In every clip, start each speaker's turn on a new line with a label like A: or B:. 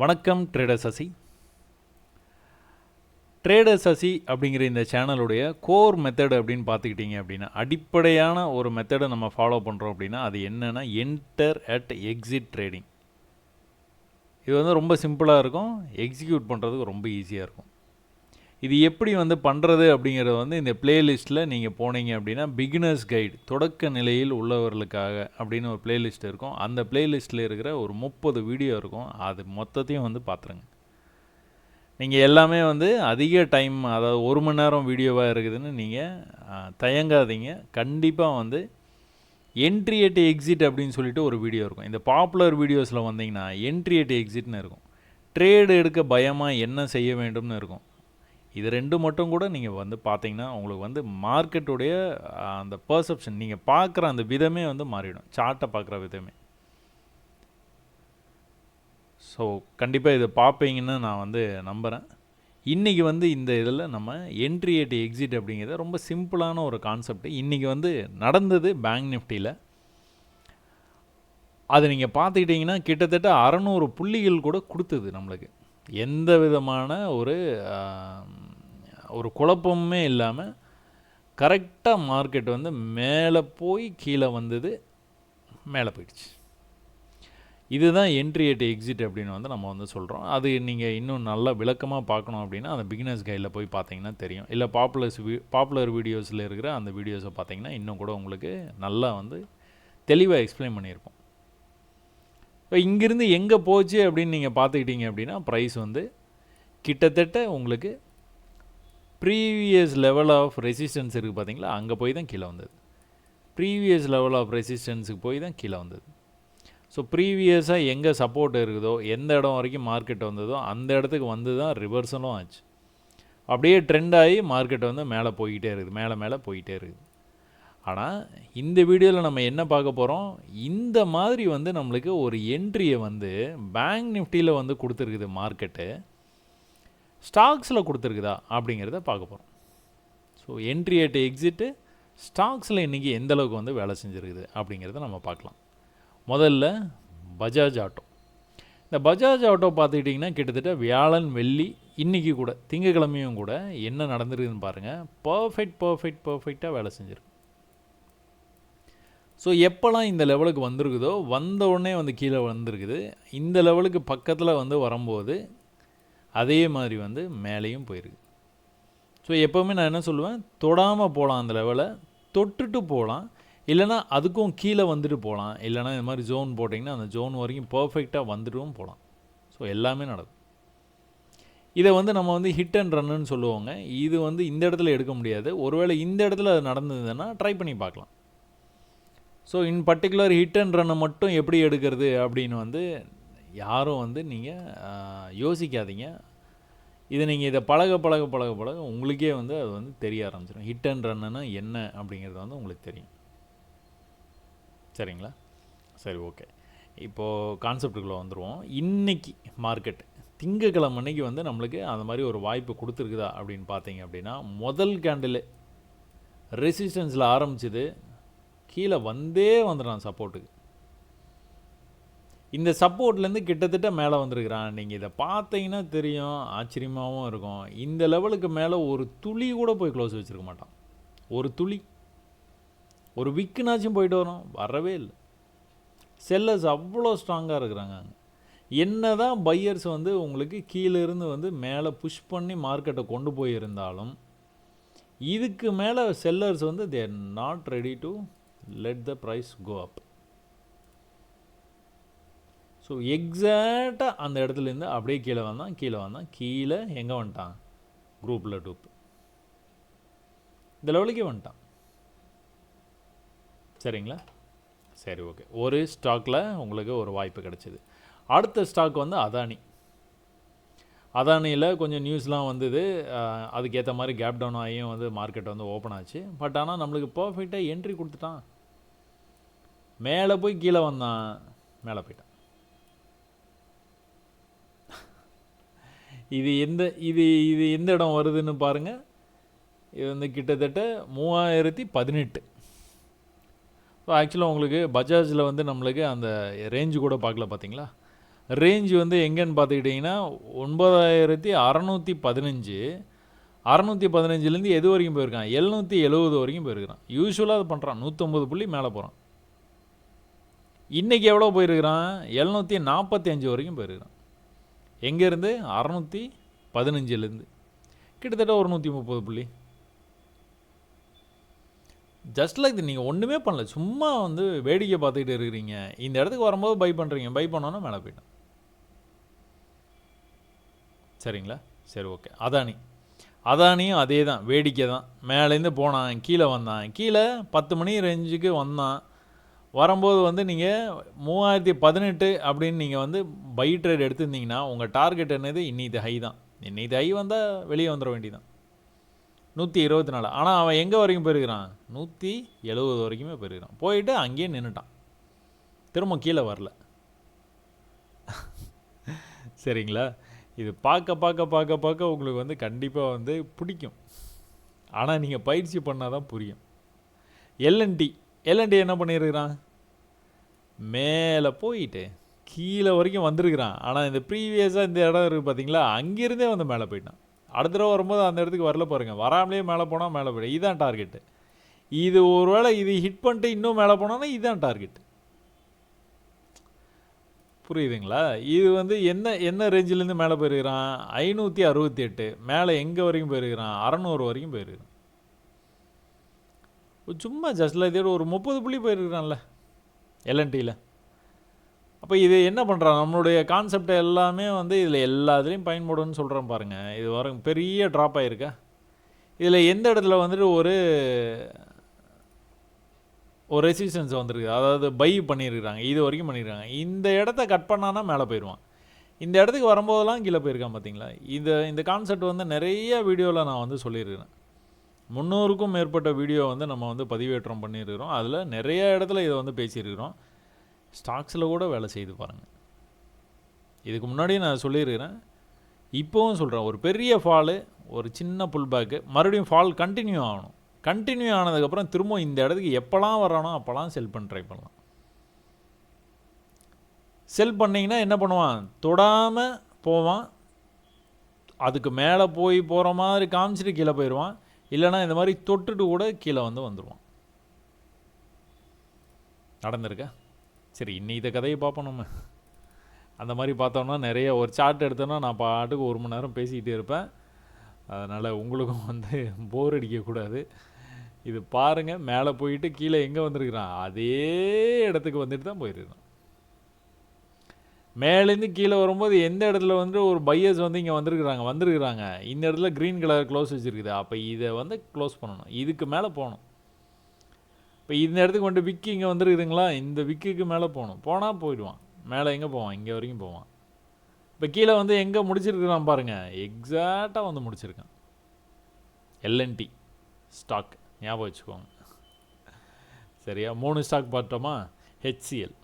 A: வணக்கம் trader Sasi trader Sasi அப்படிங்கிற இந்த சேனலுடைய கோர் மெத்தட் அப்படின்னு பார்த்துக்கிட்டிங்க அப்படின்னா அடிப்படையான ஒரு மெத்தடை நம்ம ஃபாலோ பண்ணுறோம் அப்படின்னா அது என்னென்னா என்டர் அட் எக்ஸிட் ட்ரேடிங் இது வந்து ரொம்ப சிம்பிளாக இருக்கும் எக்ஸிக்யூட் பண்ணுறதுக்கு ரொம்ப ஈஸியாக இருக்கும். இது எப்படி வந்து பண்ணுறது அப்படிங்கிறது வந்து இந்த பிளேலிஸ்ட்டில் நீங்கள் போனீங்க அப்படின்னா பிகினர்ஸ் கைடு தொடக்க நிலையில் உள்ளவர்களுக்காக அப்படின்னு ஒரு பிளேலிஸ்ட் இருக்கும். அந்த பிளேலிஸ்ட்டில் இருக்கிற ஒரு முப்பது வீடியோ இருக்கும். அது மொத்தத்தையும் வந்து பார்த்துருங்க நீங்கள் எல்லாமே வந்து அதிக டைம் அதாவது ஒரு மணி நேரம் வீடியோவாக இருக்குதுன்னு நீங்கள் தயங்காதீங்க. கண்டிப்பாக வந்து என்ட்ரி எட் எக்ஸிட் அப்படின்னு சொல்லிட்டு ஒரு வீடியோ இருக்கும். இந்த பாப்புலர் வீடியோஸில் வந்தீங்கன்னா என்ட்ரி எட் எக்ஸிட்னு இருக்கும். ட்ரேடு எடுக்க பயமாக என்ன செய்ய வேண்டும்னு இருக்கும். இது ரெண்டு மட்டும் கூட நீங்கள் வந்து பார்த்தீங்கன்னா உங்களுக்கு வந்து மார்க்கெட்டுடைய அந்த பர்செப்ஷன் நீங்கள் பார்க்குற அந்த விதமே வந்து மாறிடும். சார்ட்டை பார்க்குற விதமே. ஸோ கண்டிப்பாக இதை பார்ப்பீங்கன்னு நான் வந்து நம்புகிறேன் இன்றைக்கி வந்து இந்த இதில் நம்ம என்ட்ரி எட் எக்ஸிட் அப்படிங்கிறது ரொம்ப சிம்பிளான ஒரு கான்செப்ட் இன்றைக்கி வந்து நடந்தது பேங்க் நிஃப்டியில் அது நீங்கள் பார்த்துக்கிட்டிங்கன்னா கிட்டத்தட்ட அறநூறு புள்ளிகள் கூட கொடுத்தது நம்மளுக்கு. எந்த விதமான ஒரு ஒரு குழப்பமுமே இல்லாமல் கரெக்டாக மார்க்கெட் வந்து மேலே போய் கீழே வந்தது மேலே போயிடுச்சு. இதுதான் என்ட்ரி எட் எக்ஸிட் அப்படின்னு வந்து நம்ம வந்து சொல்கிறோம் அது நீங்கள் இன்னும் நல்லா விளக்கமாக பார்க்கணும் அப்படின்னா அந்த பிகினர்ஸ் கைடில் போய் பார்த்தீங்கன்னா தெரியும். இல்லை பாப்புலர்ஸ் வீ பாப்புலர் வீடியோஸில் இருக்கிற அந்த வீடியோஸை பார்த்தீங்கன்னா இன்னும் கூட உங்களுக்கு நல்லா வந்து தெளிவாக எக்ஸ்பிளைன் பண்ணியிருப்போம். இப்போ இங்கேருந்து எங்கே போச்சு அப்படின்னு நீங்கள் பார்த்துக்கிட்டீங்க அப்படின்னா ப்ரைஸ் வந்து கிட்டத்தட்ட உங்களுக்கு ப்ரீவியஸ் லெவல் ஆஃப் ரெசிஸ்டன்ஸ் இருக்குது பார்த்தீங்களா அங்கே போய் தான் கீழே வந்தது. ப்ரீவியஸ் லெவல் ஆஃப் ரெசிஸ்டன்ஸுக்கு போய் தான் கீழே வந்தது. ஸோ ப்ரீவியஸாக எங்கே சப்போர்ட் இருக்குதோ எந்த இடம் வரைக்கும் மார்க்கெட் வந்ததோ அந்த இடத்துக்கு வந்து தான் ரிவர்சலும் ஆச்சு. அப்படியே ட்ரெண்ட் ஆகி மார்க்கெட் வந்து மேலே போய்கிட்டே இருக்குது மேலே மேலே போய்கிட்டே இருக்குது. ஆனால் இந்த வீடியோவில் நம்ம என்ன பார்க்க போகிறோம் இந்த மாதிரி வந்து நம்மளுக்கு ஒரு என்ட்ரியை வந்து பேங்க் நிஃப்டியில் வந்து கொடுத்துருக்குது மார்க்கெட்டு ஸ்டாக்ஸில் கொடுத்துருக்குதா அப்படிங்கிறத பார்க்க போகிறோம் ஸோ என்ட்ரி அட் எக்ஸிட்டு ஸ்டாக்ஸில் இன்றைக்கி எந்தளவுக்கு வந்து வேலை செஞ்சுருக்குது அப்படிங்கிறத நம்ம பார்க்கலாம். முதல்ல பஜாஜ் ஆட்டோ. இந்த பஜாஜ் ஆட்டோ பார்த்துக்கிட்டிங்கன்னா கிட்டத்தட்ட வியாழன் வெள்ளி இன்றைக்கி கூட திங்கக்கிழமையும் கூட என்ன நடந்திருக்குதுன்னு பாருங்கள் பர்ஃபெக்ட் பர்ஃபெக்ட் பர்ஃபெக்டாக வேலை செஞ்சுருக்கு. ஸோ எப்போல்லாம் இந்த லெவலுக்கு வந்திருக்குதோ வந்த உடனே வந்து கீழே வந்திருக்குது. இந்த லெவலுக்கு பக்கத்தில் வந்து வரும்போது அதே மாதிரி வந்து மேலேயும் போயிருக்கு. ஸோ எப்போவுமே நான் என்ன சொல்லுவேன்? தொடாமல் போகலாம் அந்த லெவலை தொட்டுட்டு போகலாம் இல்லைனா அதுக்கும் கீழே வந்துட்டு போகலாம் இல்லைனா இந்த மாதிரி ஜோன் போட்டிங்கன்னா அந்த ஜோன் வரைக்கும் பர்ஃபெக்டாக வந்துட்டும் போகலாம் ஸோ எல்லாமே நடக்கும். இதை வந்து நம்ம வந்து ஹிட் அண்ட் ரன்னுன்னு சொல்லுவோங்க. இது வந்து இந்த இடத்துல எடுக்க முடியாது. ஒருவேளை இந்த இடத்துல அது நடந்ததுன்னா ட்ரை பண்ணி பார்க்கலாம். So in particular hit and ரன்னை மட்டும் எப்படி எடுக்கிறது அப்படின்னு வந்து யாரும் வந்து நீங்கள் யோசிக்காதீங்க. இதை நீங்கள் இதை பழக பழக பழக பழக உங்களுக்கே வந்து அது வந்து தெரிய ஆரம்பிச்சிடும். ஹிட் அண்ட் ரன்னுன்னா என்ன அப்படிங்கிறது வந்து உங்களுக்கு தெரியும். சரிங்களா? சரி ஓகே. இப்போது கான்செப்டுக்குள்ளே வந்துடுவோம் இன்றைக்கி மார்க்கெட் திங்கக்கிழமை அன்னைக்கு வந்து நம்மளுக்கு அந்த மாதிரி ஒரு வாய்ப்பு கொடுத்துருக்குதா அப்படின்னு பார்த்தீங்க அப்படின்னா முதல் கேண்டில் ரெசிஸ்டன்ஸில் ஆரம்பிச்சது கீழே வந்தே வந்துடுறான் சப்போர்ட்டுக்கு இந்த சப்போர்ட்லேருந்து கிட்டத்தட்ட மேலே வந்திருக்கிறான். நீங்கள் இதை பார்த்தீங்கன்னா தெரியும் ஆச்சரியமாகவும் இருக்கும். இந்த லெவலுக்கு மேலே ஒரு துளி கூட போய் க்ளோஸ் வச்சுருக்க மாட்டான். ஒரு துளி. ஒரு விக்குனாச்சும் போயிட்டு வரும். வரவே இல்லை. செல்லர்ஸ் அவ்வளோ ஸ்ட்ராங்காக இருக்கிறாங்க அங்கே. என்ன தான் பையர்ஸ் வந்து உங்களுக்கு கீழேருந்து வந்து மேலே புஷ் பண்ணி மார்க்கெட்டை கொண்டு போயிருந்தாலும் இதுக்கு மேலே செல்லர்ஸ் வந்து they're not ready to let the price go up so எக்ஸாக்டாக அந்த இடத்துலேருந்து அப்படியே கீழே வந்தான் கீழே வந்தான். கீழே எங்கே வந்துட்டான்? குரூப்பில் டூப் இந்த லெவலுக்கே வந்துட்டான். சரிங்களா? சரி ஓகே ஒரு ஸ்டாக்கில் உங்களுக்கு ஒரு வாய்ப்பு கிடச்சிது. அடுத்த ஸ்டாக் வந்து அதானி அதானியில் கொஞ்சம் நியூஸ்லாம் வந்தது. அதுக்கேற்ற மாதிரி கேப் டவுன் ஆகியும் வந்து மார்க்கெட் வந்து ஓப்பன் ஆச்சு. பட் ஆனால் நம்மளுக்கு பர்ஃபெக்டாக என்ட்ரி கொடுத்துட்டான். மேலே போய் கீழே வந்தான். மேலே போயிட்டான். இது எந்த இது இது எந்த இடம் வருதுன்னு பாருங்கள் இது வந்து கிட்டத்தட்ட மூவாயிரத்தி பதினெட்டு. ஸோ ஆக்சுவலாக உங்களுக்கு பஜாஜில் வந்து நம்மளுக்கு அந்த ரேஞ்சு கூட பார்க்கல பார்த்தீங்களா ரேஞ்சு வந்து எங்கேன்னு பார்த்துக்கிட்டிங்கன்னா ஒன்பதாயிரத்தி அறநூற்றி பதினஞ்சு. அறநூற்றி பதினஞ்சுலேருந்து எது வரைக்கும் போயிருக்கான்? எழுநூற்றி எழுபது வரைக்கும் போயிருக்கிறான். யூஸ்வலாக அது பண்ணுறான் நூற்றம்பது புள்ளி மேலே போகிறான் இன்றைக்கி எவ்வளோ போயிருக்கிறான்? எழுநூற்றி நாற்பத்தி அஞ்சு வரைக்கும் போயிருக்கிறான். எங்கேருந்து? அறநூற்றி பதினஞ்சுலேருந்து. கிட்டத்தட்ட ஒரு நூற்றி முப்பது புள்ளி. ஜஸ்ட் லைக் நீங்கள் ஒன்றுமே பண்ணல. சும்மா வந்து வேடிக்கை பார்த்துக்கிட்டு இருக்கிறீங்க. இந்த இடத்துக்கு வரும்போது பை பண்ணுறீங்க பை பண்ணோன்னா மேலே போயிட்டேன் சரிங்களா? சரி ஓகே அதானி. அதானியும் அதே தான் வேடிக்கை தான். மேலேருந்து போனான் கீழே வந்தான். கீழே பத்து மணி ரேஞ்சுக்கு வந்தான். வரும்போது வந்து நீங்கள் மூவாயிரத்தி பதினெட்டு அப்படின்னு நீங்கள் வந்து பை ட்ரேட் எடுத்திருந்தீங்கன்னா உங்கள் டார்கெட் என்னது? இன்னைக்கு ஹை தான். இன்னைக்கு ஹை வந்தால் வெளியே வந்துட வேண்டியதான் நூற்றி இருபத்தி நாலு. ஆனால் அவன் எங்கே வரைக்கும் போயிருக்கிறான்? நூற்றி எழுபது வரைக்குமே போயிருக்கிறான். போயிட்டு அங்கேயே நின்றுட்டான் திரும்ப கீழே வரல. சரிங்களா? இது பார்க்க பார்க்க பார்க்க பார்க்க உங்களுக்கு வந்து கண்டிப்பாக வந்து பிடிக்கும். ஆனால் நீங்கள் பயிற்சி பண்ணால் தான் புரியும் எல்என்டி எல்என்டி என்ன பண்ணியிருக்கிறான் மேலே போயிட்டு கீழே வரைக்கும் வந்திருக்கிறான். ஆனால் இந்த ப்ரீவியஸாக இந்த இடம் இருக்குது பார்த்தீங்களா அங்கேருந்தே வந்து மேலே போயிட்டான். அடுத்த தடவை வரும்போது அந்த இடத்துக்கு வரல பாருங்க. வராமலே மேலே போனால் மேலே போயிடும். இதுதான் டார்கெட்டு இது ஒருவேளை இது ஹிட் பண்ணிட்டு இன்னும் மேலே போனோன்னா இதுதான் டார்கெட் புரியுதுங்களா? இது வந்து என்ன என்ன ரேஞ்சிலேருந்து மேலே போயிருக்கிறான்? ஐநூற்றி அறுபத்தி எட்டு. மேலே எங்கே வரைக்கும் போயிருக்கிறான்? அறநூறு வரைக்கும் போயிருக்கிறான். சும்மா ஜஸ்ட் லைக் ஒரு முப்பது புள்ளி போயிருக்கிறான்ல எல்என்டியில் அப்போ இது என்ன பண்ணுறான் நம்மளுடைய கான்செப்ட் எல்லாமே வந்து இதில் எல்லாத்துலேயும் பயன்படும்னு சொல்கிறேன் பாருங்கள் இது வர பெரிய ட்ராப் ஆகிருக்கா இதில் எந்த இடத்துல வந்துட்டு ஒரு ஒரு ரெசிஸ்டன்ஸ் வந்திருக்கு அதாவது பை பண்ணியிருக்கிறாங்க இது வரைக்கும் பண்ணியிருக்காங்க. இந்த இடத்த கட் பண்ணானா மேலே போயிடுவான். இந்த இடத்துக்கு வரும்போதெல்லாம் கீழே போயிருக்கான் பார்த்தீங்களா இந்த இந்த கான்செப்ட் வந்து நிறைய வீடியோவில் நான் வந்து சொல்லியிருக்கிறேன். முந்நூறுக்கும் மேற்பட்ட வீடியோ வந்து நம்ம வந்து பதிவேற்றம் பண்ணியிருக்கிறோம். அதில் நிறைய இடத்துல இதை வந்து பேசியிருக்கிறோம். ஸ்டாக்ஸில் கூட வேலை செய்து பாருங்கள் இதுக்கு முன்னாடியே நான் சொல்லியிருக்கிறேன். இப்போவும் சொல்கிறேன் ஒரு பெரிய ஃபாலு ஒரு சின்ன புல் பேக்கு மறுபடியும் ஃபால் கண்டினியூ ஆகணும். கண்டினியூ ஆனதுக்கப்புறம் திரும்ப இந்த இடத்துக்கு எப்போல்லாம் வரானோ அப்போல்லாம் செல் பண்ண ட்ரை பண்ணலாம். செல் பண்ணிங்கன்னா என்ன பண்ணுவான்? தொடாமல் போவான். அதுக்கு மேலே போய் போகிற மாதிரி காமிச்சிட்டு கீழே போயிடுவான் இல்லைனா இந்த மாதிரி தொட்டுட்டு கூட கீழே வந்து வந்துடுவான் நடந்திருக்கா? சரி இன்னி இதை கதையை பார்ப்போம் நம்ம. அந்த மாதிரி பார்த்தோம்னா நிறைய ஒரு சார்ட் எடுத்தோன்னா நான் பாட்டுக்கு ஒரு மணி நேரம் பேசிக்கிட்டே இருப்பேன். அதனால் உங்களுக்கும் வந்து போர் அடிக்கக்கூடாது இது பாருங்கள் மேலே போயிட்டு கீழே எங்கே வந்திருக்கிறான்? அதே இடத்துக்கு வந்துட்டு தான் போயிருக்கிறான் மேலேருந்து கீழே வரும்போது எந்த இடத்துல வந்து ஒரு பையர்ஸ் வந்து இங்கே வந்திருக்கிறாங்க வந்திருக்கிறாங்க. இந்த இடத்துல க்ரீன் கலர் க்ளோஸ் வச்சுருக்குது. அப்போ இதை வந்து க்ளோஸ் பண்ணணும். இதுக்கு மேலே போகணும். இப்போ இந்த இடத்துக்கு கொண்டு விக்கு இங்கே வந்துருக்குதுங்களா? இந்த விக்குக்கு மேலே போகணும். போனால் போயிடுவான். மேலே எங்கே போவான்? இங்கே வரைக்கும் போவான். இப்போ கீழே வந்து எங்கே முடிச்சிருக்கிறான் பாருங்கள் எக்ஸாக்டாக வந்து முடிச்சிருக்கான். எல்என்டி ஸ்டாக் ஞாபகம் வச்சுக்கோங்க. சரியா? மூணு ஸ்டாக் பார்த்தோமா ஹெச்சிஎல்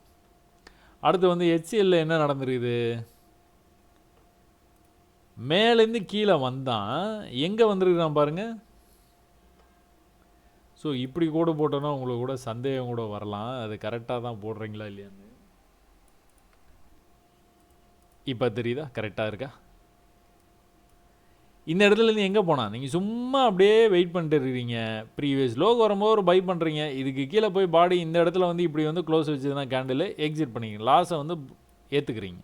A: அடுத்து வந்து ஹெச்சிஎல்ல என்ன நடந்துருக்குது? மேலேருந்து கீழே வந்தான். எங்கே வந்துருக்குறான் பாருங்கள் ஸோ இப்படி கூட போட்டோன்னா உங்களுக்கு கூட சந்தேகம் கூட வரலாம். அது கரெக்டாக தான் போடுறீங்களா இல்லையான்னு. இப்போ தெரியுதா? கரெக்டாக இருக்கா? இந்த இடத்துல இருந்து எங்கே போனால் நீங்கள் சும்மா அப்படியே வெயிட் பண்ணிட்டு இருக்கிறீங்க ப்ரீவியஸ் லோக் வரும்போது ஒரு பை பண்ணுறீங்க இதுக்கு கீழே போய் பாடி இந்த இடத்துல வந்து இப்படி வந்து க்ளோஸ் வச்சதுன்னா கேண்டில் எக்ஸிட் பண்ணிக்கிறீங்க லாஸை வந்து ஏற்றுக்கிறீங்க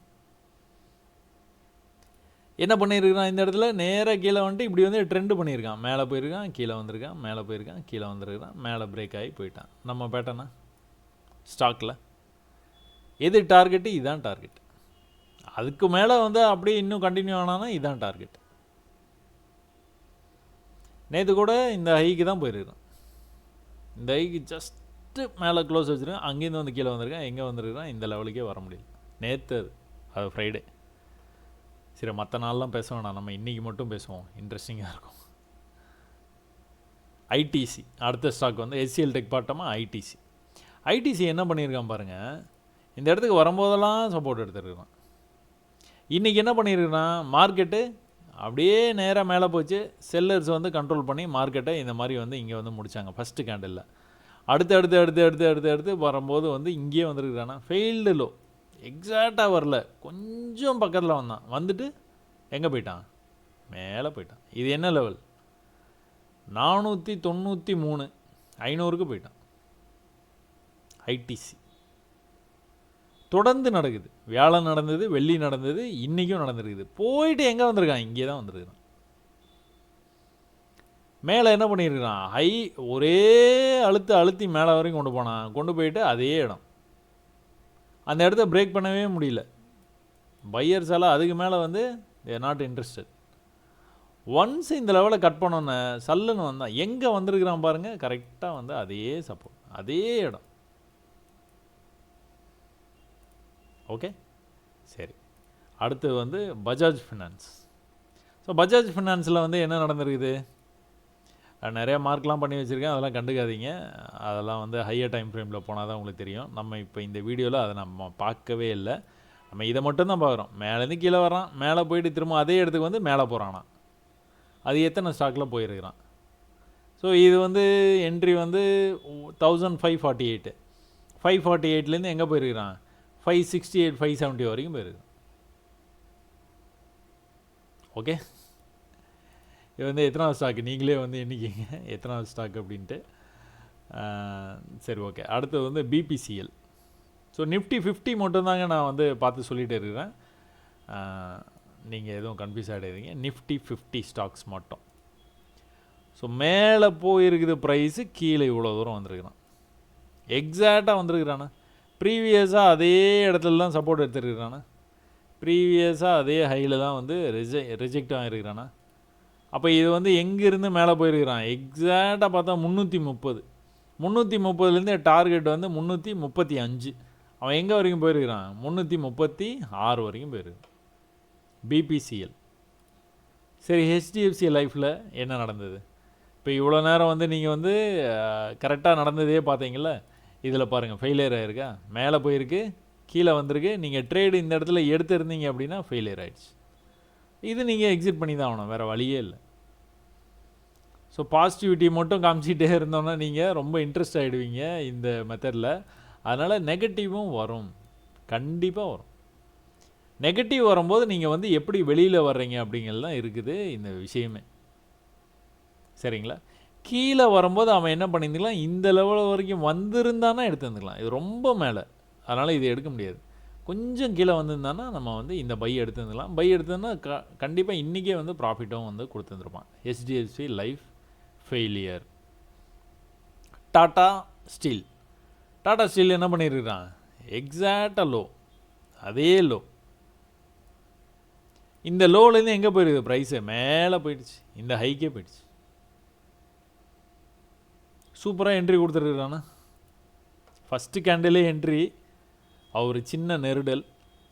A: என்ன பண்ணியிருக்கிறான் இந்த இடத்துல? நேராக கீழே வந்துட்டு இப்படி வந்து ட்ரெண்டு பண்ணியிருக்கான் மேலே போயிருக்கான் கீழே வந்திருக்கான் மேலே போயிருக்கான் கீழே வந்திருக்கான் மேலே பிரேக் ஆகி போயிட்டான். நம்ம பேட்டனா ஸ்டாக்கில் எது டார்கெட்டு இதுதான் டார்கெட் அதுக்கு மேலே வந்து அப்படியே இன்னும் கண்டினியூ ஆனானா இதுதான் டார்கெட் நேற்று கூட இந்த ஹைக்கு தான் போயிருக்கிறேன் இந்த ஹைக்கு ஜஸ்ட்டு மேலே க்ளோஸ் வச்சுருக்கேன் அங்கேருந்து வந்து கீழே வந்திருக்கேன் எங்கே வந்திருக்கிறேன் இந்த லெவலுக்கே வர முடியல. நேற்று அது அது ஃப்ரைடே சரி மற்ற நாள்லாம் பேச வேணாம் நம்ம இன்றைக்கி மட்டும் பேசுவோம். இன்ட்ரெஸ்டிங்காக இருக்கும். ஐடிசி அடுத்த ஸ்டாக் வந்து எஸ்சிஎல் டெக் பார்த்தோமா ஐடிசி ஐடிசி என்ன பண்ணியிருக்கான் பாருங்கள் இந்த இடத்துக்கு வரும்போதெல்லாம் சப்போர்ட் எடுத்துருக்கான் இன்றைக்கி என்ன பண்ணியிருக்கான் மார்க்கெட்டு அப்படியே நேராக மேலே போச்சு. செல்லர்ஸ் வந்து கண்ட்ரோல் பண்ணி மார்க்கெட்டை இந்த மாதிரி வந்து இங்கே வந்து முடித்தாங்க ஃபஸ்ட்டு கேண்டலில் அடுத்து அடுத்து அடுத்து அடுத்து அடுத்து அடுத்து வரும்போது வந்து இங்கேயே வந்துருக்குறானா? ஃபெயில்டு லோ எக்ஸாக்டாக வரல. கொஞ்சம் பக்கத்தில் வந்தான். வந்துட்டு எங்கே போயிட்டான்? மேலே போயிட்டான். இது என்ன லெவல் நானூற்றி தொண்ணூற்றி மூணு. ஐநூறுக்கு போயிட்டான். ஐடிசி தொடர்ந்து நடக்குது. வியாழன் நடந்தது வெள்ளி நடந்தது இன்றைக்கும் நடந்திருக்குது. போயிட்டு எங்கே வந்திருக்கான்? இங்கே தான் வந்திருக்கான் மேலே என்ன பண்ணியிருக்கிறான்? ஹை ஒரே அழுத்து அழுத்தி மேலே வரைக்கும் கொண்டு போனான். கொண்டு போயிட்டு அதே இடம். அந்த இடத்த பிரேக் பண்ணவே முடியல. பையர்ஸ் எல்லாம் அதுக்கு மேலே வந்து தேர் நாட் இன்ட்ரெஸ்டட் ஒன்ஸ் இந்த லெவலை கட் பண்ணோன்னே சல்லுன்னு வந்தான். எங்கே வந்திருக்கிறான் பாருங்கள் கரெக்டாக வந்து அதே சப்போர்ட் அதே இடம். ஓகே சரி. அடுத்து வந்து பஜாஜ் ஃபினான்ஸ் ஸோ பஜாஜ் ஃபினான்ஸில் வந்து என்ன நடந்திருக்குது? நிறையா மார்க்லாம் பண்ணி வச்சுருக்கேன். அதெல்லாம் கண்டுக்காதீங்க. அதெல்லாம் வந்து ஹையர் டைம் ஃப்ரேமில் போனால் தான் உங்களுக்கு தெரியும். நம்ம இப்போ இந்த வீடியோவில் அதை நம்ம பார்க்கவே இல்லை. நம்ம இதை மட்டும் தான் பார்க்குறோம். மேலேருந்து கீழே வரான் மேலே போயிட்டு திரும்ப அதே இடத்துக்கு வந்து மேலே போகிறானா அது எத்தனை ஸ்டாக்கில் போயிருக்கிறான்? ஸோ இது வந்து என்ட்ரி வந்து thousand five forty eight five forty எயிட்லேருந்து எங்கே போயிருக்கிறான்? Five sixty eight five seventy வரைக்கும் போயிருக்கு ஓகே இது வந்து எத்தனாவது ஸ்டாக்கு நீங்களே வந்து எண்ணிக்கிங்க. எத்தனாவது ஸ்டாக் அப்படின்ட்டு. சரி ஓகே அடுத்தது வந்து பிபிசிஎல் ஸோ நிஃப்டி ஃபிஃப்டி மட்டும்தாங்க நான் வந்து பார்த்து சொல்லிகிட்டு இருக்கிறேன். நீங்கள் எதுவும் கன்ஃபியூஸ் ஆகிடாதீங்க நிஃப்டி ஃபிஃப்டி ஸ்டாக்ஸ் மட்டும். ஸோ மேலே போயிருக்குது ப்ரைஸு கீழே இவ்வளோ தூரம் வந்திருக்கிறான். எக்ஸாக்டாக வந்திருக்கிறானா? ப்ரீவியஸாக அதே இடத்துல தான் சப்போர்ட் எடுத்துருக்கிறானா? ப்ரீவியஸாக அதே ஹையில் தான் வந்து ரிஜெ ரிஜெக்ட் ஆகிருக்கிறானா அப்போ இது வந்து எங்கேருந்து மேலே போயிருக்கிறான்? எக்ஸாக்டாக பார்த்தா முந்நூற்றி முப்பது. முந்நூற்றி முப்பதுலேருந்து டார்கெட் வந்து முந்நூற்றி முப்பத்தி அஞ்சு. அவன் எங்கே வரைக்கும் போயிருக்கிறான்? முந்நூற்றி முப்பத்தி ஆறு வரைக்கும் போயிருக்கான் பிபிசிஎல் சரி ஹெச்டிஎஃப்சி லைஃப்பில் என்ன நடந்தது? இப்போ இவ்வளோ நேரம் வந்து நீங்கள் வந்து கரெக்டாக நடந்ததே பார்த்தீங்களா இதில் பாருங்கள் ஃபெயிலியர் ஆகிருக்கா மேலே போயிருக்கு கீழே வந்திருக்கு. நீங்கள் ட்ரேடு இந்த இடத்துல எடுத்திருந்தீங்க அப்படின்னா ஃபெயிலியர் ஆகிடுச்சு இது நீங்கள் எக்ஸிட் பண்ணி தான் ஆகணும் வேறு வழியே இல்லை. ஸோ பாசிட்டிவிட்டி மட்டும் காமிச்சிட்டே இருந்தோன்னா நீங்கள் ரொம்ப இன்ட்ரெஸ்ட் ஆகிடுவீங்க இந்த மெத்தடில் அதனால் நெகட்டிவும் வரும். கண்டிப்பாக வரும். நெகட்டிவ் வரும்போது நீங்கள் வந்து எப்படி வெளியில் வர்றீங்க அப்படிங்கிறது தான் இருக்குது இந்த விஷயமே. சரிங்களா? கீழே வரும்போது அவன் என்ன பண்ணியிருந்துக்கலாம் இந்த லெவல் வரைக்கும் வந்திருந்தானா எடுத்து வந்துக்கலாம் இது ரொம்ப மேலே. அதனால் இது எடுக்க முடியாது. கொஞ்சம் கீழே வந்திருந்தானா நம்ம வந்து இந்த பை எடுத்துருந்துக்கலாம் பை எடுத்தோன்னா க கண்டிப்பாக இன்றைக்கே வந்து ப்ராஃபிட்டும் வந்து கொடுத்துருந்துருப்பான் HDFC Life failure Tata Steel Tata Steel என்ன பண்ணியிருக்கிறான்? எக்ஸாக்டாக லோ அதே லோ இந்த லோலேருந்து எங்கே போயிருக்குது ப்ரைஸு மேலே போயிடுச்சு. இந்த ஹைக்கே போயிடுச்சு. சூப்பராக என்ட்ரி கொடுத்துருக்குறாண்ணா ஃபஸ்ட்டு கேண்டிலே என்ட்ரி அவர் சின்ன நெருடல்.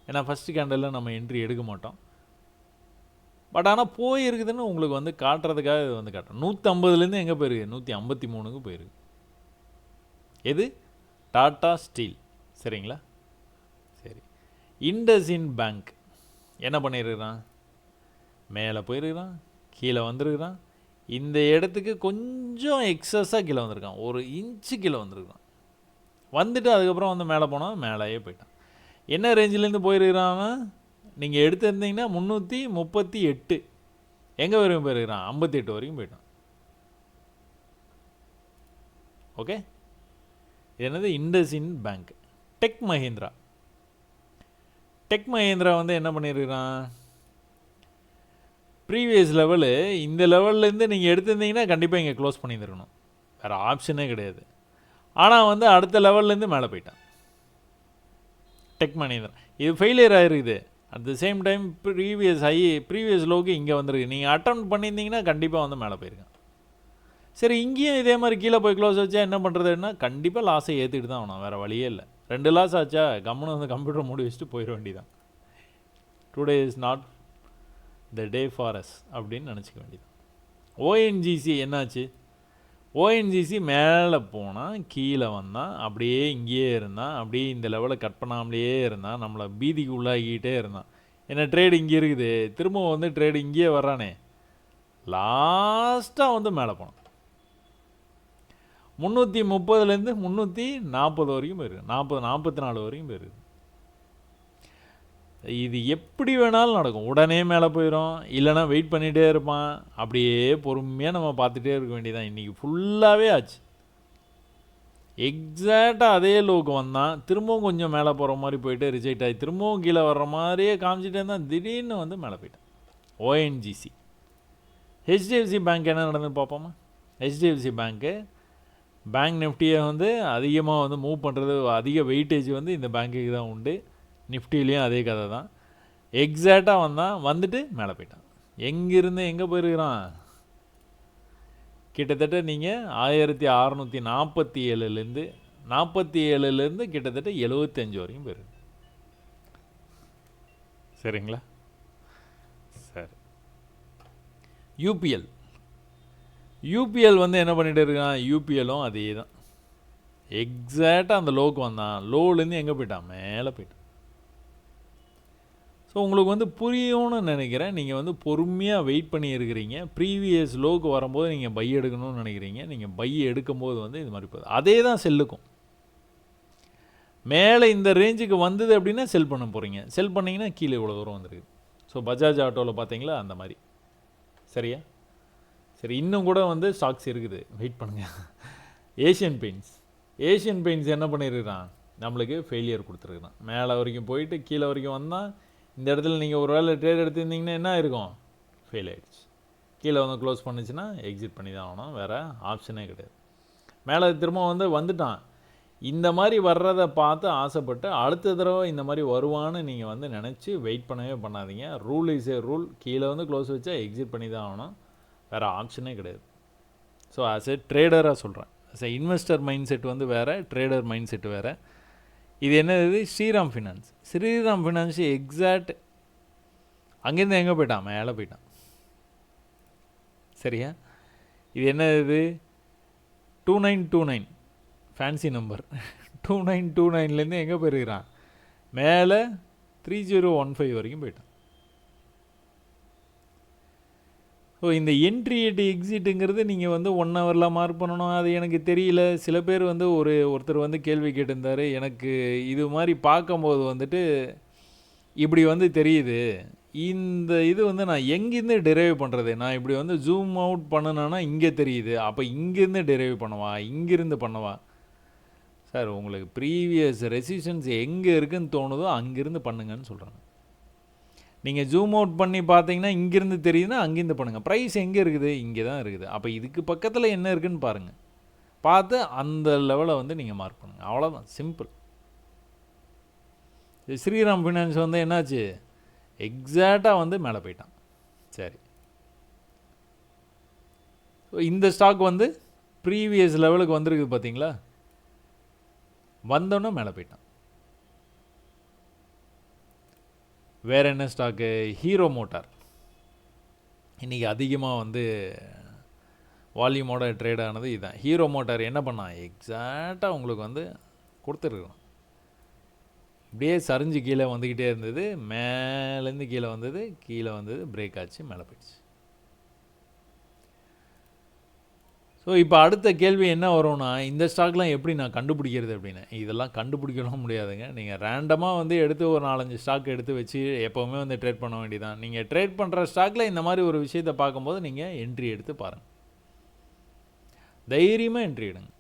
A: ஏன்னா ஃபஸ்ட்டு கேண்டலில் நம்ம என்ட்ரி எடுக்க மாட்டோம். பட் ஆனால் போயிருக்குதுன்னு உங்களுக்கு வந்து காட்டுறதுக்காக இது வந்து காட்டும் நூற்றம்பதுலேருந்து எங்கே போயிருக்கு? நூற்றி ஐம்பத்தி மூணுக்கு போயிருக்கு. எது? டாட்டா ஸ்டீல் சரிங்களா? சரி. இண்டஸ்இன் பேங்க் என்ன பண்ணியிருக்கிறான் மேலே போயிருக்கிறான். கீழே வந்திருக்கிறான். இந்த இடத்துக்கு கொஞ்சம் எக்ஸஸாக கீழே வந்திருக்கான். ஒரு இன்ச்சு கீழே வந்திருக்கான். வந்துட்டு அதுக்கப்புறம் வந்து மேலே போனால் மேலேயே போயிட்டான். என்ன ரேஞ்சிலேருந்து போயிருக்கிறான் நீங்கள் எடுத்திருந்தீங்கன்னா முந்நூற்றி முப்பத்தி எட்டு. எங்கே வரைக்கும் போயிருக்கிறான்? ஐம்பத்தி எட்டு வரைக்கும் போயிட்டான். ஓகே இது என்னது? IndusInd Bank Tech Mahindra Tech Mahindra வந்து என்ன பண்ணியிருக்கிறான் ப்ரீவியஸ் லெவலு இந்த லெவல்லேருந்து நீங்கள் எடுத்திருந்தீங்கன்னா கண்டிப்பாக இங்கே க்ளோஸ் பண்ணியிருக்கணும் வேறு ஆப்ஷனே கிடையாது. ஆனால் வந்து அடுத்த லெவல்லேருந்து மேலே போயிட்டான். டெக் மஹிந்திரா இது ஃபெயிலியர் ஆயிருக்குது. At the same time previous high previous log இங்கே வந்திருக்கு. நீங்கள் அட்டம் பண்ணியிருந்தீங்கன்னா கண்டிப்பாக வந்து மேலே போயிருக்கேன். சரி இங்கேயும் இதே மாதிரி கீழே போய் க்ளோஸ் வச்சா என்ன பண்ணுறதுன்னா கண்டிப்பாக லாஸை ஏற்றிட்டு தான் ஆகணும். வேறு வழியே இல்லை. ரெண்டு லாஸ் ஆச்சா கம்முன்னு வந்து கம்ப்யூட்டர் மூடி வச்சுட்டு போயிட வேண்டியதான் today is not the day for us அப்படின்னு நினச்சிக்க வேண்டியது. ஓஎன்ஜிசி என்னாச்சு? ஓஎன்ஜிசி மேலே போனால் கீழே வந்தால் அப்படியே இங்கேயே இருந்தால் அப்படியே இந்த லெவலை கட் பண்ணாமலேயே இருந்தால் நம்மளை பீதிக்கு உள்ளாகிக்கிட்டே இருந்தான். என்ன ட்ரேடு இங்கே இருக்குது? திரும்ப வந்து ட்ரேடு இங்கேயே வர்றானே. லாஸ்ட்டாக வந்து மேலே போனோம் முந்நூற்றி முப்பதுலேருந்து முந்நூற்றி நாற்பது வரைக்கும் போயிருக்கு. நாற்பது நாற்பத்தி நாலு வரைக்கும் போயிருக்கு. இது எப்படி வேணாலும் நடக்கும். உடனே மேலே போயிடும் இல்லைன்னா வெயிட் பண்ணிகிட்டே இருப்பான். அப்படியே பொறுமையாக நம்ம பார்த்துட்டே இருக்க வேண்டியதான் இன்றைக்கி ஃபுல்லாகவே ஆச்சு. எக்ஸாக்டாக அதே லோக்கு வந்தான். திரும்பவும் கொஞ்சம் மேலே போகிற மாதிரி போயிட்டு ரிஜெக்ட் ஆகி திரும்பவும் கீழே வர்ற மாதிரியே காமிச்சிட்டே இருந்தான். திடீர்னு வந்து மேலே போயிட்டான். ஓஎன்ஜிசி ஹெச்டிஎஃப்சி பேங்க் என்ன நடந்து பார்ப்போமா? ஹெச்டிஎஃப்சி பேங்க்கு பேங்க் நிஃப்டியை வந்து அதிகமாக வந்து மூவ் பண்ணுறது அதிக வெயிட்டேஜ் வந்து இந்த பேங்க்குக்கு தான் உண்டு. நிஃப்டிலையும் அதே கதை தான். எக்ஸாக்டாக வந்தான் வந்துட்டு மேலே போயிட்டான். எங்கேருந்து எங்கே போயிருக்கிறான்? கிட்டத்தட்ட நீங்கள் ஆயிரத்தி அறநூற்றி நாற்பத்தி ஏழுலேருந்து நாற்பத்தி ஏழுலேருந்து கிட்டத்தட்ட எழுபத்தஞ்சு வரைக்கும் போயிருக்கு சரிங்களா? சரி. யூபிஎல் யூபிஎல் வந்து என்ன பண்ணிகிட்டு இருக்கான்? யூபிஎல்லும் அதே தான் எக்ஸாக்டாக அந்த லோக்கு வந்தான். லோலேருந்து எங்கே போயிட்டான்? மேலே போயிட்டான். ஸோ உங்களுக்கு வந்து புரியும்னு நினைக்கிறேன். நீங்கள் வந்து பொறுமையாக வெயிட் பண்ணியிருக்கிறீங்க. ப்ரீவியஸ் லோக்கு வரும்போது நீங்கள் பை எடுக்கணும்னு நினைக்கிறீங்க. நீங்கள் பை எடுக்கும்போது வந்து இது மாதிரி போகுது. அதே தான் செல்லுக்கும். மேலே இந்த ரேஞ்சுக்கு வந்தது அப்படின்னா செல் பண்ண போகிறீங்க செல் பண்ணிங்கன்னா கீழே இவ்வளோ தூரம் வந்துருக்கு ஸோ பஜாஜ் ஆட்டோவில் பார்த்தீங்களா அந்த மாதிரி. சரியா? சரி இன்னும் கூட வந்து ஸ்டாக்ஸ் இருக்குது. வெயிட் பண்ணுங்கள் ஏஷியன் பெயிண்ட்ஸ் ஏஷியன் பெயிண்ட்ஸ் என்ன பண்ணியிருக்கிறான்? நம்மளுக்கு ஃபெயிலியர் கொடுத்துருக்குறான். மேலே வரைக்கும் போயிட்டு கீழே வரைக்கும் வந்தால் இந்த இடத்துல நீங்கள் ஒரு வேளை ட்ரேட் எடுத்திருந்தீங்கன்னா என்ன இருக்கும் ஃபெயில் ஆகிடுச்சு கீழே வந்து க்ளோஸ் பண்ணுச்சுன்னா எக்ஸிட் பண்ணி தான் ஆகணும். வேறு ஆப்ஷனே கிடையாது. மேலே திரும்ப வந்து வந்துட்டான். இந்த மாதிரி வர்றதை பார்த்து ஆசைப்பட்டு அடுத்த தடவை இந்த மாதிரி வருவான்னு நீங்கள் வந்து நினச்சி வெயிட் பண்ணவே பண்ணாதீங்க. ரூல் இஸ் ஏ ரூல் கீழே வந்து க்ளோஸ் வச்சா எக்ஸிட் பண்ணி தான் ஆகணும். வேறு ஆப்ஷனே கிடையாது. ஸோ ஆஸ் எ ட்ரேடராக சொல்கிறேன் as a investor mind set வந்து வேறு ட்ரேடர் மைண்ட் செட் வேறு. இது என்னது? Shriram Finance Shriram Finance exact அங்கேருந்து எங்கே போயிட்டான்? மேலே போயிட்டான். சரியா? இது என்ன இது two nine two nine fancy number two nine two நைன்லேருந்து எங்கே போயிருக்கிறான்? மேலே த்ரீ ஜீரோ ஒன் ஃபைவ் வரைக்கும் போயிட்டான். ஸோ இந்த என்ட்ரி எட்டு எக்ஸிட்டுங்கிறது நீங்கள் வந்து ஒன் ஹவரில் மார்க் பண்ணணும். அது எனக்கு தெரியல. சில பேர் வந்து ஒரு ஒருத்தர் வந்து கேள்வி கேட்டிருந்தார். எனக்கு இது மாதிரி பார்க்கும்போது வந்துட்டு இப்படி வந்து தெரியுது. இந்த இது வந்து நான் எங்கேருந்து டெரைவ் பண்ணுறது நான் இப்படி வந்து ஜூம் அவுட் பண்ணணுன்னா இங்கே தெரியுது. அப்போ இங்கேருந்து டெரைவ் பண்ணவா? இங்கேருந்து பண்ணவா? சார் உங்களுக்கு ப்ரீவியஸ் ரெசிஷன்ஸ் எங்கே இருக்குதுன்னு தோணுதோ அங்கேருந்து பண்ணுங்கன்னு சொல்கிறாங்க நீங்கள் ஜூம் அவுட் பண்ணி பார்த்தீங்கன்னா இங்கேருந்து தெரியுதுன்னா அங்கேருந்து பண்ணுங்கள் ப்ரைஸ் எங்கே இருக்குது? இங்கே தான் இருக்குது. அப்போ இதுக்கு பக்கத்தில் என்ன இருக்குதுன்னு பாருங்கள் பார்த்து அந்த லெவலை வந்து நீங்கள் மார்க் பண்ணுங்கள் அவ்வளோதான் சிம்பிள் ஸ்ரீராம் ஃபினான்ஸ் வந்து என்னாச்சு? எக்ஸாக்டாக வந்து மேலே போயிட்டான். சரி. இந்த ஸ்டாக் வந்து ப்ரீவியஸ் லெவலுக்கு வந்திருக்குது பார்த்தீங்களா வந்தோன்னே மேலே போயிட்டான். வேறு என்ன ஸ்டாக்கு ஹீரோ மோட்டார் இன்றைக்கி அதிகமாக வந்து வால்யூமோட ட்ரேட் ஆனது இதுதான் ஹீரோ மோட்டார் என்ன பண்ணான் எக்ஸாக்டாக உங்களுக்கு வந்து கொடுத்துருக்குறோம் இப்படியே சரிஞ்சு கீழே வந்துக்கிட்டே இருந்தது. மேலேருந்து கீழே வந்தது. கீழே வந்தது. பிரேக் ஆச்சு. மேலே போயிடுச்சு. ஸோ இப்போ அடுத்த கேள்வி என்ன வரும்னா இந்த ஸ்டாக்லாம் எப்படி நான் கண்டுபிடிக்கிறது அப்படின்னு? இதெல்லாம் கண்டுபிடிக்கலாம் முடியாதுங்க. நீங்கள் ரேண்டமாக வந்து எடுத்து ஒரு நாலஞ்சு ஸ்டாக் எடுத்து வச்சு எப்போவுமே வந்து ட்ரேட் பண்ண வேண்டியதான் நீங்கள் ட்ரேட் பண்ணுற ஸ்டாக்கில் இந்த மாதிரி ஒரு விஷயத்தை பார்க்கும்போது நீங்கள் என்ட்ரி எடுத்து பாருங்கள் தைரியமாக என்ட்ரி எடுங்க.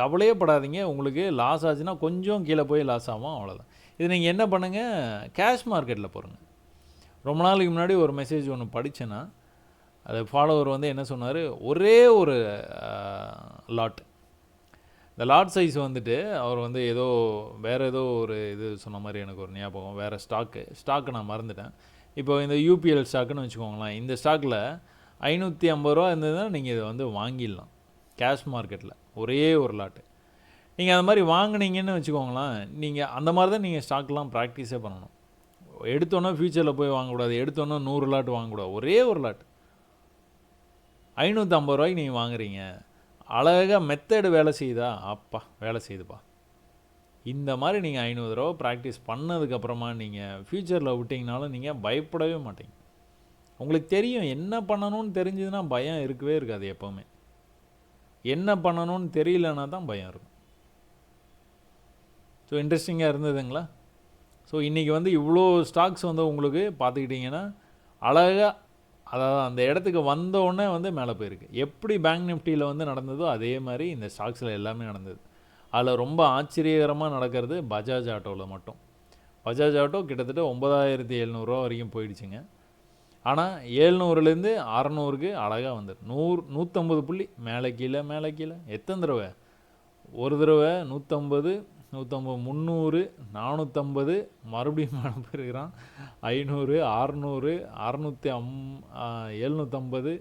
A: கவலையே படாதீங்க. உங்களுக்கு லாஸ் ஆச்சுன்னா கொஞ்சம் கீழே போய் லாஸ் ஆகும் அவ்வளோதான் இது நீங்கள் என்ன பண்ணுங்கள் கேஷ் மார்க்கெட்டில் போகிறங்க ரொம்ப நாளைக்கு முன்னாடி ஒரு மெசேஜ் ஒன்று படித்தேன்னா அது ஃபாலோவர் வந்து என்ன சொன்னார்? ஒரே ஒரு லாட் இந்த லாட் சைஸ் வந்துட்டு அவர் வந்து ஏதோ வேறு ஏதோ ஒரு இது சொன்ன மாதிரி எனக்கு ஒரு ஞாபகம். வேறு ஸ்டாக்கு ஸ்டாக்கு நான் மறந்துட்டேன். இப்போ இந்த யூபிஎல் ஸ்டாக்குன்னு வச்சுக்கோங்களேன். இந்த ஸ்டாக்கில் ஐநூற்றி ஐம்பது ரூபா இருந்ததுன்னா நீங்கள் இதை வந்து வாங்கிடலாம். கேஷ் மார்க்கெட்டில் ஒரே ஒரு லாட்டு நீங்கள் அந்த மாதிரி வாங்கினீங்கன்னு வச்சுக்கோங்களேன். நீங்கள் அந்த மாதிரி தான் நீங்கள் ஸ்டாக்லாம் ப்ராக்டிஸே பண்ணணும். எடுத்தோன்னே ஃப்யூச்சரில் போய் வாங்கக்கூடாது. எடுத்தோன்னே நூறு லாட் வாங்கக்கூடாது. ஒரே ஒரு லாட் ஐநூற்றம்பது ரூபாய்க்கு நீங்கள் வாங்குறீங்க. அழகாக மெத்தடு வேலை செய்யுதா? அப்பா வேலை செய்யுதுப்பா. இந்த மாதிரி நீங்கள் ஐநூறு ரூபா ப்ராக்டிஸ் பண்ணதுக்கப்புறமா நீங்கள் ஃப்யூச்சரில் விட்டிங்கனாலும் நீங்கள் பயப்படவே மாட்டீங்க. உங்களுக்கு தெரியும் என்ன பண்ணணும்னு தெரிஞ்சதுன்னா பயம் இருக்கவே இருக்காது எப்போவுமே. என்ன பண்ணணும்னு தெரியலனா தான் பயம் இருக்கும். ஸோ இன்ட்ரெஸ்டிங்காக இருந்ததுங்களா? ஸோ இன்றைக்கி வந்து இவ்வளோ ஸ்டாக்ஸ் வந்து உங்களுக்கு பார்த்துக்கிட்டிங்கன்னா அழகாக அதாவது அந்த இடத்துக்கு வந்தோடனே வந்து மேலே போயிருக்கு. எப்படி பேங்க் நிஃப்டியில் வந்து நடந்ததோ அதே மாதிரி இந்த ஸ்டாக்ஸில் எல்லாமே நடந்தது. அதில் ரொம்ப ஆச்சரியகரமாக நடக்கிறது பஜாஜ் ஆட்டோவில் மட்டும். பஜாஜ் ஆட்டோ கிட்டத்தட்ட ஒம்பதாயிரத்தி எழுநூறுரூவா வரைக்கும் போயிடுச்சுங்க. ஆனால் ஏழ்நூறுலேருந்து அறநூறுக்கு அழகாக வந்துடும் நூறு நூற்றம்பது புள்ளி மேலே கீழே மேலே கீழே. எத்தனை தடவை? ஒரு தடவை நூற்றம்பது நூற்றம்பது முந்நூறு நானூற்றம்பது மறுபடியும் மேலே போயிருக்கிறான் ஐநூறு அறநூறு அறநூற்றி அம் எழுநூற்றம்பது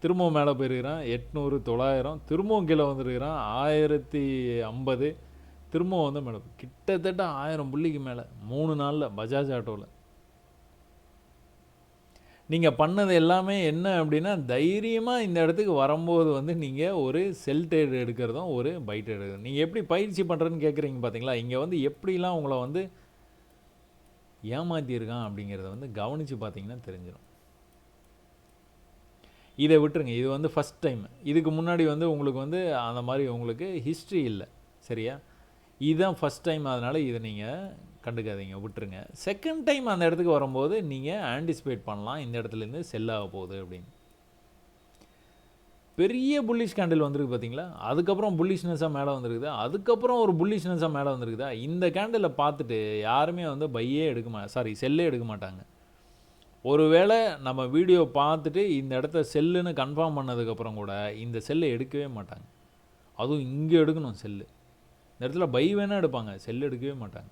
A: திரும்பவும் மேலே போயிருக்கிறான். எட்நூறு தொள்ளாயிரம். திரும்பவும் கீழே வந்துருக்கிறான். ஆயிரத்தி ஐம்பது. திரும்பவும் வந்து மேலே கிட்டத்தட்ட ஆயிரம் புள்ளிக்கு மேலே. மூணு நாளில் பஜாஜ் ஆட்டோவில். நீங்கள் பண்ணது எல்லாமே என்ன அப்படின்னா தைரியமாக இந்த இடத்துக்கு வரும்போது வந்து நீங்கள் ஒரு செல் ட்ரேட் எடுக்கிறதும் ஒரு பைட் எடுக்கிறதும். நீங்கள் எப்படி பயிற்சி பண்ணுறதுன்னு கேட்குறீங்க பார்த்தீங்களா இங்கே வந்து எப்படிலாம் உங்களை வந்து ஏமாற்றியிருக்கான் அப்படிங்கிறத வந்து கவனித்து பார்த்தீங்கன்னா தெரிஞ்சிடும் இதை விட்டுருங்க. இது வந்து ஃபஸ்ட் டைம் இதுக்கு முன்னாடி வந்து உங்களுக்கு வந்து அந்த மாதிரி உங்களுக்கு ஹிஸ்ட்ரி இல்லை. சரியா? இதுதான் ஃபஸ்ட் டைம் அதனால் இதை நீங்கள் கண்டுக்காதீங்க விட்டுருங்க. செகண்ட் டைம் அந்த இடத்துக்கு வரும்போது நீங்கள் ஆன்டிசிபேட் பண்ணலாம் இந்த இடத்துலேருந்து செல் ஆக போகுது அப்படின்னு. பெரிய புல்லிஷ் கேண்டில் வந்திருக்கு பார்த்தீங்களா அதுக்கப்புறம் புல்லிஷ்னஸாக மேலே வந்திருக்குது? அதுக்கப்புறம் ஒரு புல்லிஷ்னஸாக மேலே வந்திருக்குதா? இந்த கேண்டிலை பார்த்துட்டு யாருமே வந்து பையே எடுக்க மா சாரி செல்லே எடுக்க மாட்டாங்க. ஒருவேளை நம்ம வீடியோ பார்த்துட்டு இந்த இடத்த செல்லுன்னு கன்ஃபார்ம் பண்ணதுக்கப்புறம் கூட இந்த செல்லை எடுக்கவே மாட்டாங்க. அதுவும் இங்கே எடுக்கணும் செல்லு இந்த இடத்துல பை வேணால் எடுப்பாங்க செல் எடுக்கவே மாட்டாங்க.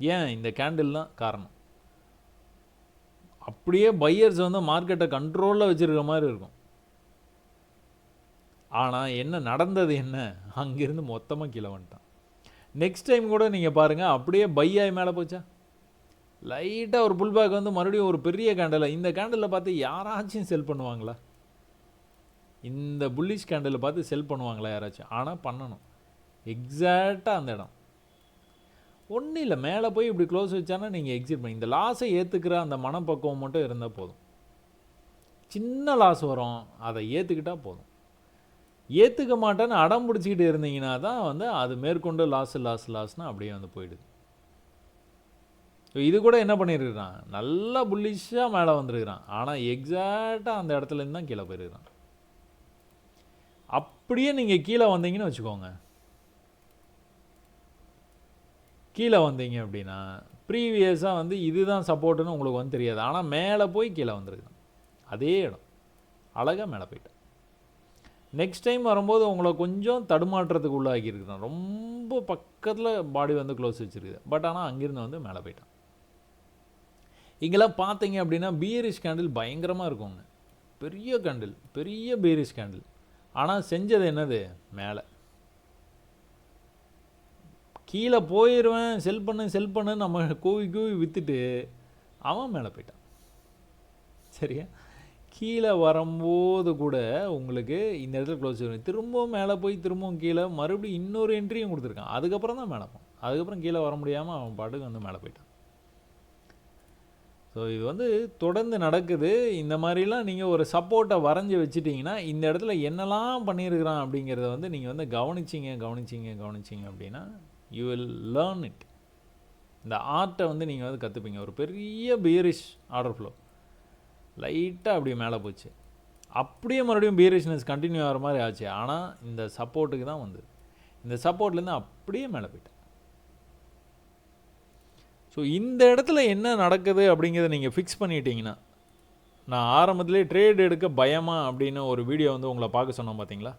A: ஏன் இந்த கேண்டில் தான் காரணம்? அப்படியே பையர்ஸ் வந்து மார்க்கெட்டை கண்ட்ரோலில் வச்சுருக்க மாதிரி இருக்கும். ஆனால் என்ன நடந்தது என்ன? அங்கேருந்து மொத்தமாக கீழே வந்துட்டான். நெக்ஸ்ட் டைம் கூட நீங்கள் பாருங்கள் அப்படியே பையாய் மேலே போச்சா? லைட்டாக ஒரு புல் பேக் வந்து மறுபடியும் ஒரு பெரிய கேண்டலில் இந்த கேண்டலில் பார்த்து யாராச்சும் செல் பண்ணுவாங்களா? இந்த புல்லிஷ் கேண்டலில் பார்த்து செல் பண்ணுவாங்களா யாராச்சும்? ஆனால் பண்ணணும். எக்ஸாக்டாக அந்த இடம். ஒன்றும் இல்லை மேலே போய் இப்படி க்ளோஸ் வச்சானா நீங்கள் எக்ஸிட் பண்ணி இந்த லாஸை ஏற்றுக்கிற அந்த மனப்பக்குவம் மட்டும் இருந்தால் போதும். சின்ன லாஸ் வரும் அதை ஏற்றுக்கிட்டால் போதும். ஏற்றுக்க மாட்டேன்னு அடம் பிடிச்சிக்கிட்டு இருந்தீங்கன்னா தான் வந்து அது மேற்கொண்டு லாஸ் லாஸ் லாஸ்னால் அப்படியே வந்து போயிடுது. இது கூட என்ன பண்ணியிருக்கிறான் நல்லா புல்லிஷாக மேலே வந்திருக்கிறான். ஆனால் எக்ஸாக்டாக அந்த இடத்துலேருந்து தான் கீழே போயிருக்கிறான். அப்படியே நீங்கள் கீழே வந்தீங்கன்னு வச்சுக்கோங்க. கீழே வந்தீங்க அப்படின்னா ப்ரீவியஸாக வந்து இதுதான் சப்போர்ட்டுன்னு உங்களுக்கு வந்து தெரியாது. ஆனால் மேலே போய் கீழே வந்திருக்குது. அதே இடம். அழகாக மேலே போயிட்டேன். நெக்ஸ்ட் டைம் வரும்போது உங்களை கொஞ்சம் தடுமாற்றத்துக்கு உள்ளாக்கியிருக்கிறான் ரொம்ப பக்கத்தில் பாடி வந்து க்ளோஸ் வச்சுருக்குது. பட் ஆனால் அங்கேருந்து வந்து மேலே போயிட்டான். இங்கெல்லாம் பார்த்தீங்க அப்படின்னா பீரிஷ் கேண்டில் பயங்கரமாக இருக்குங்க. பெரிய கேண்டில் பெரிய பீரிஷ் கேண்டில் ஆனால் செஞ்சது என்னது? மேலே. கீழே போயிடுவேன் செல் பண்ணு செல் பண்ணு நம்ம கூவி கூவி விற்றுட்டு அவன் மேலே போயிட்டான். சரியா? கீழே வரும்போது கூட உங்களுக்கு இந்த இடத்துல க்ளோஸ் வரும் திரும்பவும் மேலே போய் திரும்பவும் கீழே மறுபடியும் இன்னொரு என்ட்ரியும் கொடுத்துருக்கான். அதுக்கப்புறம் தான் மேலே போகும் அதுக்கப்புறம் கீழே வர முடியாமல் அவன் பாட்டுக்கு வந்து மேலே போயிட்டான். ஸோ இது வந்து தொடர்ந்து நடக்குது. இந்த மாதிரிலாம் நீங்கள் ஒரு சப்போர்ட்டை வரைஞ்சி வச்சுட்டிங்கன்னா இந்த இடத்துல என்னெல்லாம் பண்ணியிருக்கிறான் அப்படிங்கிறத வந்து நீங்கள் வந்து கவனிச்சிங்க கவனிச்சிங்க கவனிச்சிங்க அப்படின்னா யூ வில் லேர்ன் இட் இந்த ஆர்ட்டை வந்து நீங்கள் வந்து கற்றுப்பீங்க ஒரு பெரிய பீரிஷ் ஆர்டர் ஃப்ளோ லைட்டாக அப்படியே மேலே போச்சு. அப்படியே மறுபடியும் பீரிஷ்னஸ் கண்டினியூ ஆகிற மாதிரி ஆச்சு. ஆனால் இந்த சப்போர்ட்டுக்கு தான் வந்தது. இந்த சப்போர்ட்லேருந்து அப்படியே மேலே போயிட்டேன். ஸோ இந்த இடத்துல என்ன நடக்குது அப்படிங்கிறத நீங்கள் ஃபிக்ஸ் பண்ணிட்டீங்கன்னா நான் ஆரம்பத்திலே ட்ரேட் எடுக்க பயமா அப்படின்னு ஒரு வீடியோ வந்து உங்களை பார்க்க சொன்னோம் பார்த்தீங்களா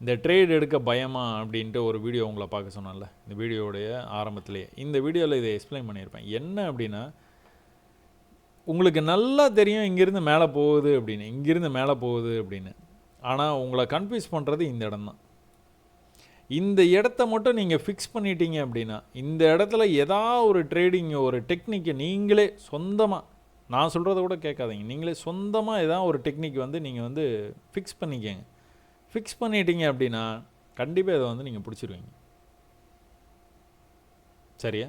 A: இந்த ட்ரேட் எடுக்க பயமா அப்படின்ட்டு ஒரு வீடியோ உங்களை பார்க்க சொன்னேன்ல. இந்த வீடியோடைய ஆரம்பத்திலேயே இந்த வீடியோவில் இதை எக்ஸ்பிளைன் பண்ணியிருப்பேன். என்ன அப்படின்னா உங்களுக்கு நல்லா தெரியும் இங்கேருந்து மேலே போகுது அப்படின்னு. இங்கேருந்து மேலே போகுது அப்படின்னு. ஆனால் உங்களை கன்ஃபியூஸ் பண்ணுறது இந்த இடம் தான். இந்த இடத்த மட்டும் நீங்கள் ஃபிக்ஸ் பண்ணிட்டீங்க அப்படின்னா இந்த இடத்துல ஏதாவது ஒரு ட்ரேடிங் ஒரு டெக்னிக்கை நீங்களே சொந்தமாக நான் சொல்கிறத கூட கேட்காதீங்க. நீங்களே சொந்தமாக ஏதாவது ஒரு டெக்னிக் வந்து நீங்கள் வந்து ஃபிக்ஸ் பண்ணிக்கங்க. ஃபிக்ஸ் பண்ணிட்டீங்க அப்படின்னா கண்டிப்பாக இதை வந்து நீங்கள் பிடிச்சிருவீங்க. சரியா?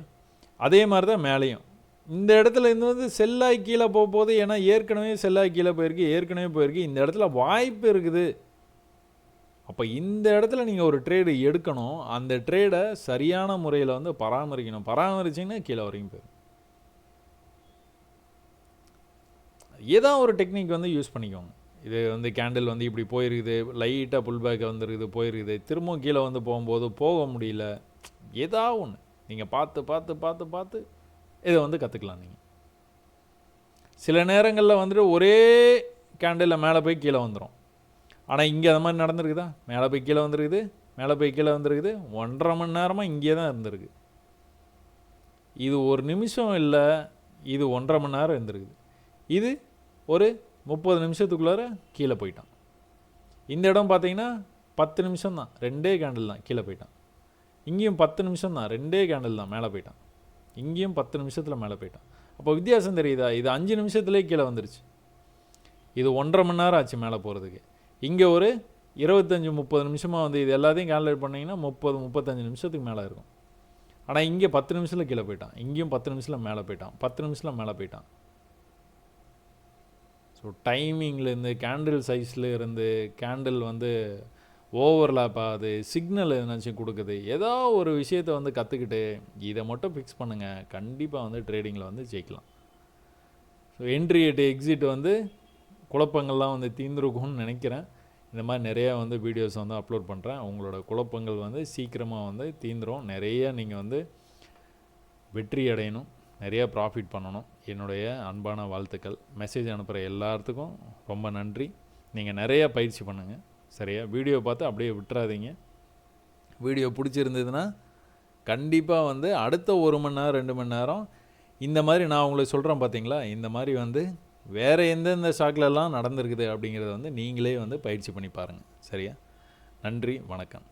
A: அதே மாதிரி தான் மேலேயும். இந்த இடத்துல இருந்து வந்து செல்லாய் கீழே போக போகுது ஏன்னா ஏற்கனவே செல்லாய் கீழே போயிருக்கு ஏற்கனவே போயிருக்கு இந்த இடத்துல வாய்ப்பு இருக்குது. அப்போ இந்த இடத்துல நீங்கள் ஒரு ட்ரேடு எடுக்கணும். அந்த ட்ரேடை சரியான முறையில் வந்து பராமரிக்கணும். பராமரிச்சிங்கன்னா கீழே வரைக்கும் போயிடும். ஏதோ ஒரு டெக்னிக் வந்து யூஸ் பண்ணிக்கோங்க. இது வந்து கேண்டில் வந்து இப்படி போயிருக்குது லைட்டாக புல் பேக் வந்துருக்குது போயிருக்குது. திரும்பவும் கீழே வந்து போகும்போது போக முடியல. ஏதா ஒன்று நீங்கள் பார்த்து பார்த்து பார்த்து பார்த்து இதை வந்து கற்றுக்கலாம் நீங்கள் சில நேரங்களில் வந்துட்டு ஒரே கேண்டிலில் மேலே போய் கீழே வந்துடும் ஆனால் இங்கே அது மாதிரி நடந்திருக்குதா? மேலே போய் கீழே வந்துருக்குது மேலே போய் கீழே வந்துருக்குது ஒன்றரை மணி நேரமாக இங்கே தான் இருந்திருக்கு. இது ஒரு நிமிஷம் இல்லை இது ஒன்றரை மணி நேரம் இருந்திருக்குது. இது ஒரு முப்பது நிமிஷத்துக்குள்ளார கீழே போயிட்டான். இந்த இடம் பார்த்தீங்கன்னா பத்து நிமிஷம் தான். ரெண்டே கேண்டில் தான் கீழே போயிட்டான். இங்கேயும் பத்து நிமிஷம் தான். ரெண்டே கேண்டில் தான் மேலே போயிட்டான். இங்கேயும் பத்து நிமிஷத்தில் மேலே போயிட்டான். அப்போ வித்தியாசம் தெரியுதா? இது அஞ்சு நிமிஷத்துலேயே கீழே வந்துருச்சு. இது ஒன்றரை மணி நேரம் ஆச்சு மேலே போகிறதுக்கு இங்கே ஒரு இருபத்தஞ்சி முப்பது நிமிஷமாக வந்து இது எல்லாத்தையும் கால்குலேட் பண்ணிங்கன்னா முப்பது முப்பத்தஞ்சு நிமிஷத்துக்கு மேலே இருக்கும். ஆனால் இங்கே பத்து நிமிஷத்தில் கீழே போயிட்டான். இங்கேயும் பத்து நிமிஷத்தில் மேலே போயிட்டான். பத்து நிமிஷத்தில் மேலே போயிட்டான். ஸோ டைமிங்லேருந்து கேண்டில் சைஸில் இருந்து கேண்டில் வந்து ஓவர்லாப் ஆகுது சிக்னல் எதுனாச்சும் கொடுக்குது ஏதோ ஒரு விஷயத்தை வந்து கற்றுக்கிட்டு இதை மட்டும் ஃபிக்ஸ் பண்ணுங்கள் கண்டிப்பாக வந்து ட்ரேடிங்கில் வந்து ஜெயிக்கலாம். ஸோ என்ட்ரி எட்டு எக்ஸிட் வந்து குழப்பங்கள்லாம் வந்து தீர்ந்துருக்கும்னு நினைக்கிறேன். இந்த மாதிரி நிறையா வந்து வீடியோஸ் வந்து அப்லோட் பண்ணுறேன் உங்களோட குழப்பங்கள் வந்து சீக்கிரமாக வந்து தீந்துரும் நிறைய நீங்கள் வந்து வெற்றி அடையணும். நிறைய ப்ராஃபிட் பண்ணணும். என்னுடைய அன்பான வாழ்த்துக்கள். மெசேஜ் அனுப்புகிற எல்லாத்துக்கும் ரொம்ப நன்றி. நீங்கள் நிறைய பயிற்சி பண்ணுங்கள் சரியா? வீடியோ பார்த்து அப்படியே விட்டுறாதீங்க. வீடியோ பிடிச்சிருந்ததுன்னா கண்டிப்பாக வந்து அடுத்த ஒரு மணி நேரம் ரெண்டு மணி நேரம் இந்த மாதிரி நான் உங்களுக்கு சொல்கிறேன் பார்த்தீங்களா இந்த மாதிரி வந்து வேறு எந்தெந்த ஷாக்லெல்லாம் நடந்திருக்குது அப்படிங்கிறத வந்து நீங்களே வந்து பயிற்சி பண்ணி பாருங்கள் சரியா? நன்றி. வணக்கம்.